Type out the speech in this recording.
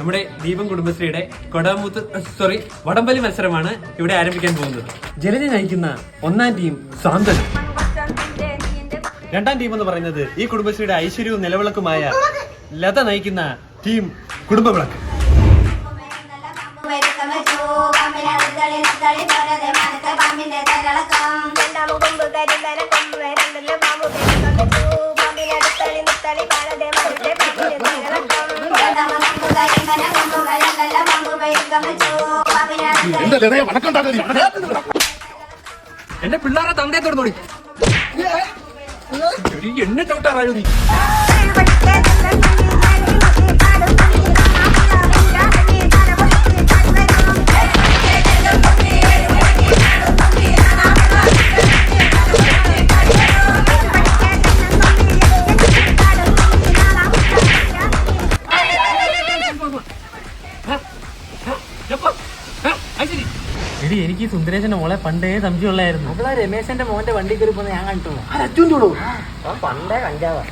നമ്മുടെ ദീപം കുടുംബശ്രീയുടെ കൊടാമൂത്ത് സോറി വടംവലി മത്സരമാണ് ഇവിടെ ആരംഭിക്കാൻ പോകുന്നത്. ജലജ നയിക്കുന്ന ഒന്നാം ടീം സാന്തനം രണ്ടാം ടീം എന്ന് പറയുന്നത് ഈ കുടുംബശ്രീയുടെ ഐശ്വര്യവും നിലവിളക്കുമായ ലത നയിക്കുന്ന ടീം കുടുംബവിളക്ക് എന്റെ പിള്ളേരെ തന്തയെ തുറന്നോടി. എന്നെ ചവിട്ടാറായോ നീ? എടി എനിക്ക് സുന്ദരേശന്റെ മോളെ പണ്ടേ സംശയമുള്ളായിരുന്നു. രമേശന്റെ മോന്റെ വണ്ടി കയറി പോകുന്ന ഞാൻ കണ്ടിട്ടുള്ളൂ. പണ്ടേ കഞ്ചാവാ.